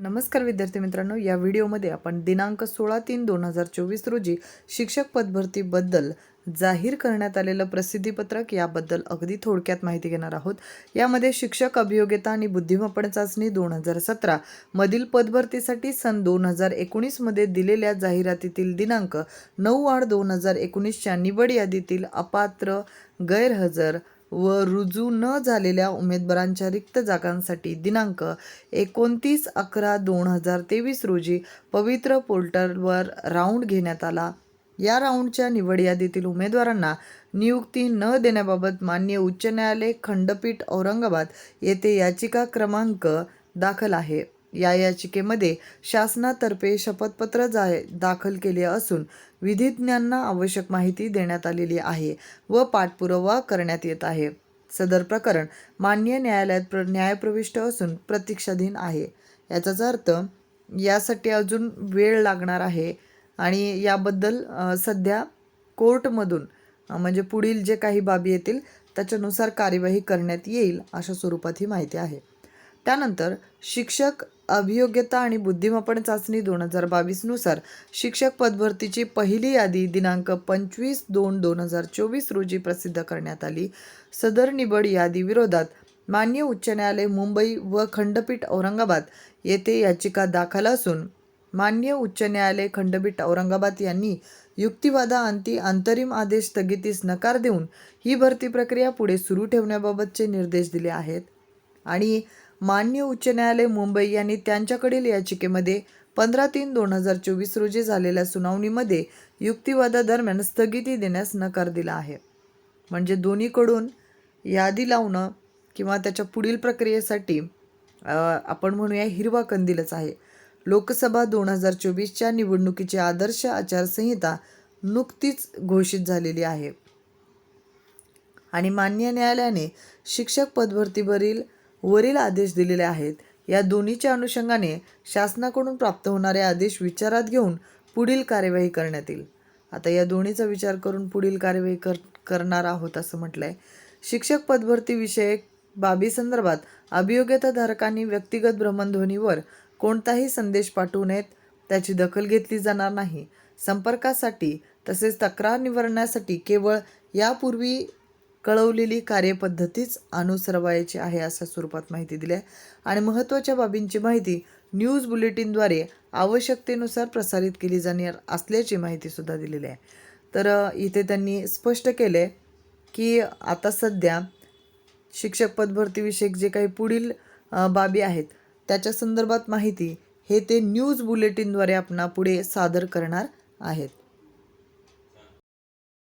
नमस्कार विद्यार्थी मित्रांनो या व्हिडिओमध्ये आपण दिनांक सोळा तीन दोन हजार चोवीस रोजी शिक्षक पदभरतीबद्दल जाहीर करण्यात आलेलं प्रसिद्धीपत्रक याबद्दल अगदी थोडक्यात माहिती घेणार आहोत. यामध्ये शिक्षक अभियोग्यता आणि बुद्धिमत्ता चाचणी दोन हजार सतरा मधील पदभरतीसाठी सन दोन हजार एकोणीसमध्ये दिलेल्या जाहिरातीतील दिनांक नऊ आठ दोन हजार एकोणीसच्या निवड यादीतील अपात्र गैरहजर व रुजू न झालेल्या उमेदवारांच्या रिक्त जागांसाठी दिनांक एकोणतीस अकरा दोन हजार तेवीस रोजी पवित्र पोर्टलवर राऊंड घेण्यात आला. या राऊंडच्या निवड यादीतील उमेदवारांना नियुक्ती न देण्याबाबत मान्य उच्च न्यायालय खंडपीठ औरंगाबाद येथे याचिका क्रमांक दाखल आहे. या याचिकेमध्ये शासनातर्फे शपथपत्र जा दाखल केले असून विधिज्ञांना आवश्यक माहिती देण्यात आलेली आहे व पाठपुरावा करण्यात येत आहे. सदर प्रकरण मान्य न्यायालयात प्र न्यायप्रविष्ट असून प्रतीक्षाधीन आहे. याचाच अर्थ यासाठी अजून वेळ लागणार आहे आणि याबद्दल सध्या कोर्टमधून म्हणजे पुढील जे काही बाबी येतील त्याच्यानुसार कार्यवाही करण्यात येईल अशा स्वरूपात ही माहिती आहे. त्यानंतर शिक्षक अभियोग्यता आणि बुद्धिमापन चाचणी दोन हजार बावीसनुसार शिक्षक पदभरतीची पहिली यादी दिनांक पंचवीस दोन दोन हजार चोवीस रोजी प्रसिद्ध करण्यात आली. सदर निवड यादीविरोधात मान्य उच्च न्यायालय मुंबई व खंडपीठ औरंगाबाद येथे याचिका दाखल असून मान्य उच्च न्यायालय खंडपीठ औरंगाबाद यांनी युक्तिवादाअंती अंतरिम आदेश स्थगितीस नकार देऊन ही भरती प्रक्रिया पुढे सुरू ठेवण्याबाबतचे निर्देश दिले आहेत. आणि मान्य उच्च न्यायालय मुंबई यांनी त्यांच्याकडील याचिकेमध्ये पंधरा तीन दोन हजार चोवीस रोजी झालेल्या सुनावणीमध्ये युक्तिवादादरम्यान स्थगिती देण्यास नकार दिला आहे. म्हणजे दोन्हीकडून यादी लावणं किंवा त्याच्या पुढील प्रक्रियेसाठी आपण म्हणूया हिरवा कंदीलच आहे. लोकसभा दोन हजार चोवीसच्या निवडणुकीची आदर्श आचारसंहिता नुकतीच घोषित झालेली आहे. आणि मान्य न्यायालयाने शिक्षक पदभरतीवरील वरील आदेश दिलेले आहेत. या दोन्हीच्या अनुषंगाने शासनाकडून प्राप्त होणारे आदेश विचारात घेऊन पुढील कार्यवाही करण्यात येईल. आता या दोन्हीचा विचार करून पुढील कार्यवाही कर करणार आहोत असं म्हटलं आहे शिक्षक पदभरती विषयक बाबीसंदर्भात अभियोग्यताधारकांनी व्यक्तिगत भ्रमणध्वनीवर कोणताही संदेश पाठवू नयेत त्याची दखल घेतली जाणार नाही. संपर्कासाठी तसेच तक्रार निवारण्यासाठी केवळ यापूर्वी कळवलेली कार्यपद्धतीच अनुसरवायची आहे अशा स्वरूपात माहिती दिली आहे. आणि महत्त्वाच्या बाबींची माहिती न्यूज बुलेटिनद्वारे आवश्यकतेनुसार प्रसारित केली जाणार असल्याची माहितीसुद्धा दिलेली आहे. तर इथे त्यांनी स्पष्ट केले की आता सध्या शिक्षक पदभरतीविषयक जे काही पुढील बाबी आहेत त्याच्या संदर्भात माहिती हे ते न्यूज बुलेटिनद्वारे आपणा पुढे सादर करणार आहेत.